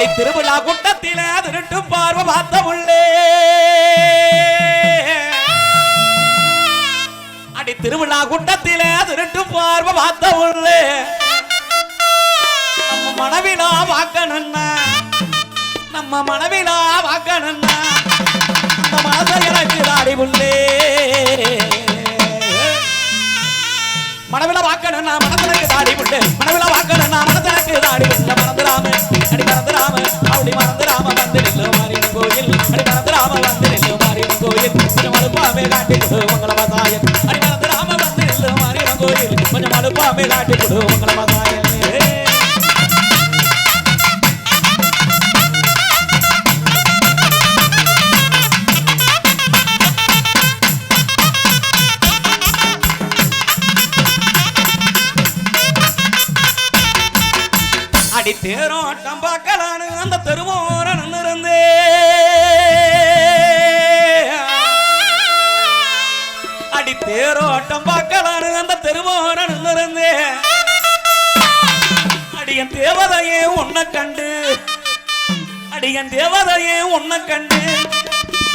அடி திருவிழா கூட்டத்தில திருட்டும் பார்வை பார்த்த உள்ளே அடி திருவிழா கூட்டத்தில திருட்டும் பார்வை பார்த்த உள்ளே நம்ம மனவிழா வாக்கணுன்னா நம்ம மனவிழா வாக்கணுன்னா அந்த மனசை எனக்கு தாடி உள்ளே மனவில வாக்கணும் நான் மனசனுக்கு தாடி புட்டு மனவில வாக்கணும் நான் மனசனுக்கு தாடி புட்டு மறந்துடாம அடி மறந்துடாம அப்படி மறந்துடாம வந்து நில்லு மாறின கோயில். அடி மறந்துடாம வந்து நில்லு மாறின கோயில். கொஞ்சம் அழுப்பாமே காட்டி கொடு உங்கள மதாயன் அடி மறந்துடாம வந்து நில்லு கோயில். கொஞ்சம் அழுப்பாமே காட்டி கொடு தேவதையே உன்னை கண்டு. அடியன் தேவதையே உன்னை கண்டு.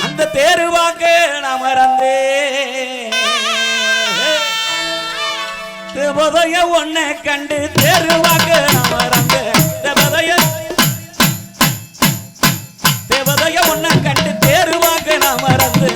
அந்த தேரு வாக்க நான் மறந்தே தேவதைய உன்னை கண்டு தேருவாக்க நான் மறந்து தேவதைய. தேவதைய உன்னை கண்டு தேருவாக்க நான் மறந்து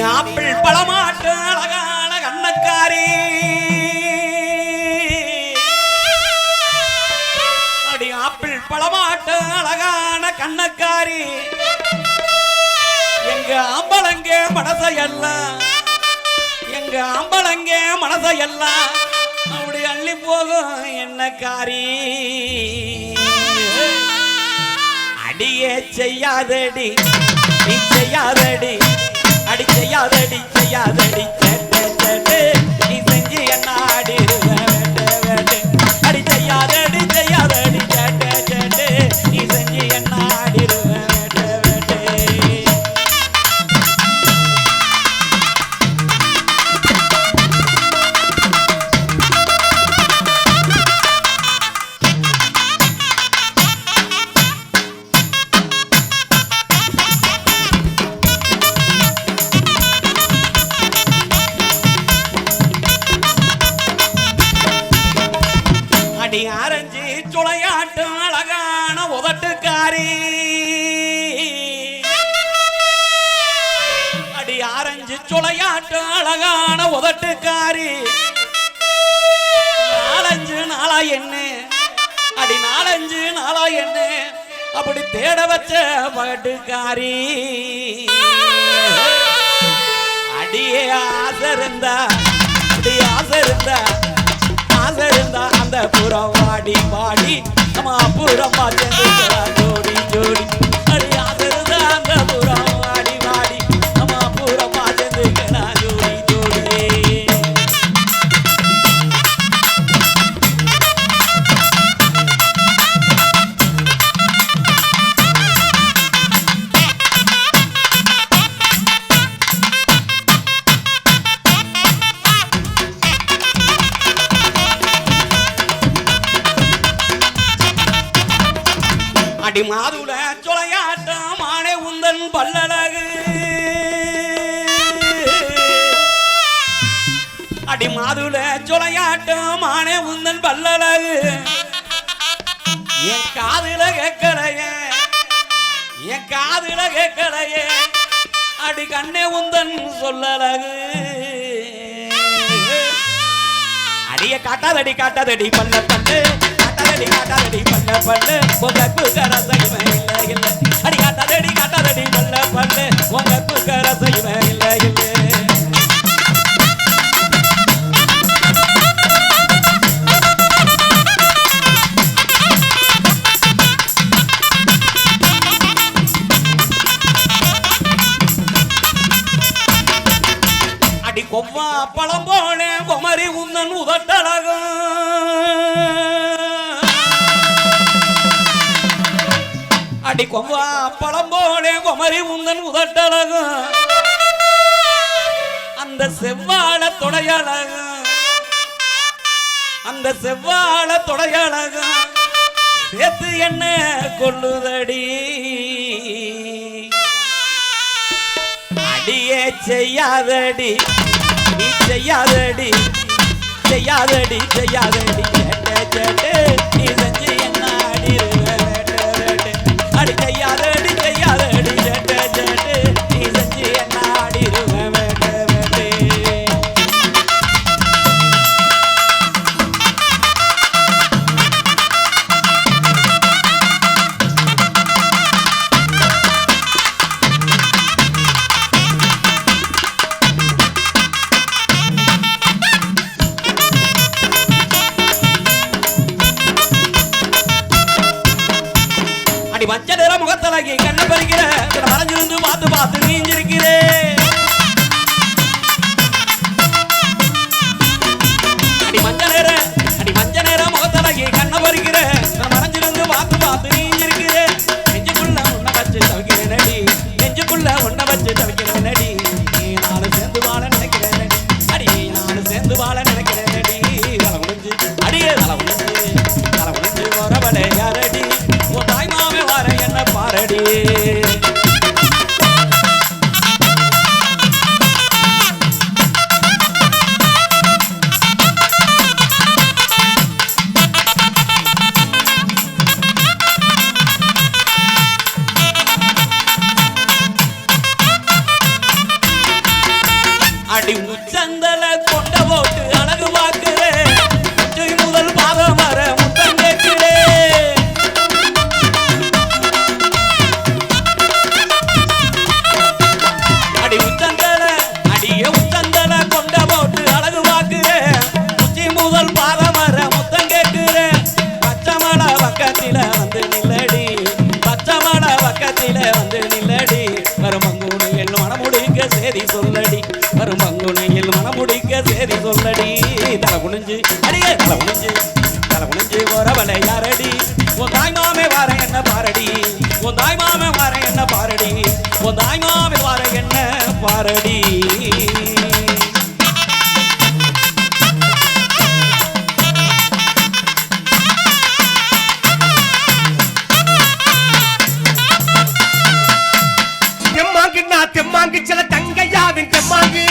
ஆப்பிள் பழமாட்டு அழகான கண்ணக்காரி. அடி ஆப்பிள் பழமாட்டு அழகான கண்ணக்காரி. எங்க ஆம்பளங்க மனசையெல்லாம் எங்க ஆம்பளங்க மனசையெல்லாம் அப்படி அள்ளி போகும் என்ன காரி. அடியே செய்யாதடி நீ செய்யாதடி. அடிச்சையா அடிச்சையா அடிச்சே அடி ஆரஞ்சு சுளையாட்டும் அழகான உதட்டுக்காரி. அடி ஆரஞ்சு சுளையாட்டும் அழகான உதட்டுக்காரி. நாலஞ்சு நாளா என்ன அடி நாலஞ்சு நாளா என்ன அப்படி தேட வச்ச பகட்டுக்காரி அடியே ஆசை இருந்தா அடி ஆசை இருந்தா புறம் வாடி வாடி நம்ம அப்புறமா சேர்ந்து பல்லழகு அடி மாதுல சொலையாட்டம் மானே உந்தன் பல்லழகு என் காதுல கேட்கலையே என் காதுல கேட்கலையே அடி கண்ணே உந்தன் சொல்லழகு அடிய காட்டாதடி காட்டாதடி பல்ல பல்லு காட்டாதடி காட்டாதடி பண்ண பண்ண உங்க புகர செய்வே இல்ல இல்ல. அடி காட்டாதடி காட்டாதடி பண்ண பண்ண உங்க புகர செய்வே இல்ல இல்ல. அடி கொவ்வா பழம் போன குமரி உந்தன் உதட்டழகும். அடி கொம்பா பழம் போலே குமரி உந்தன் உதட்டழகும் அந்த செவ்வாழ தொடையழகும் அந்த செவ்வாழ தொடையழகும் சேர்த்து என்ன கொள்ளுதடி? அடியே செய்யாதடி நீ செய்யாதடி செய்யாதடி செய்யாதடி. கேட்ட கேட்டு வச்ச நேரம் முகத்தலகி கண்ண பறிக்கிற. மறைஞ்சிருந்து பார்த்து பார்த்து நீஞ்சிருக்கிறேன் தெம்மாங்கு சில தங்கையாவின் தெம்மாங்கு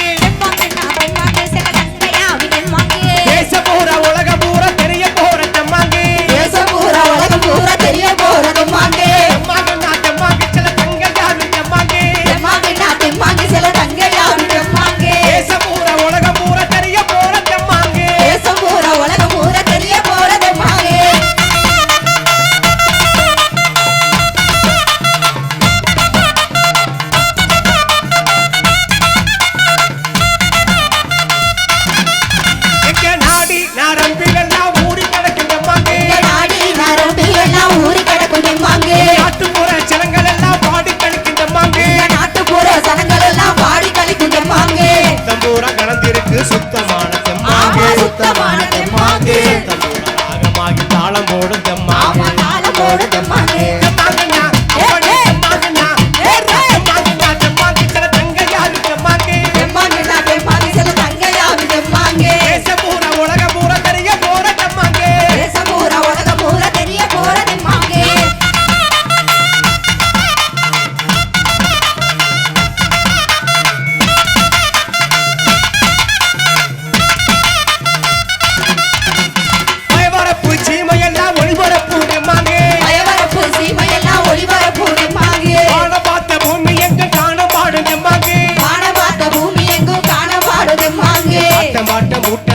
mucho.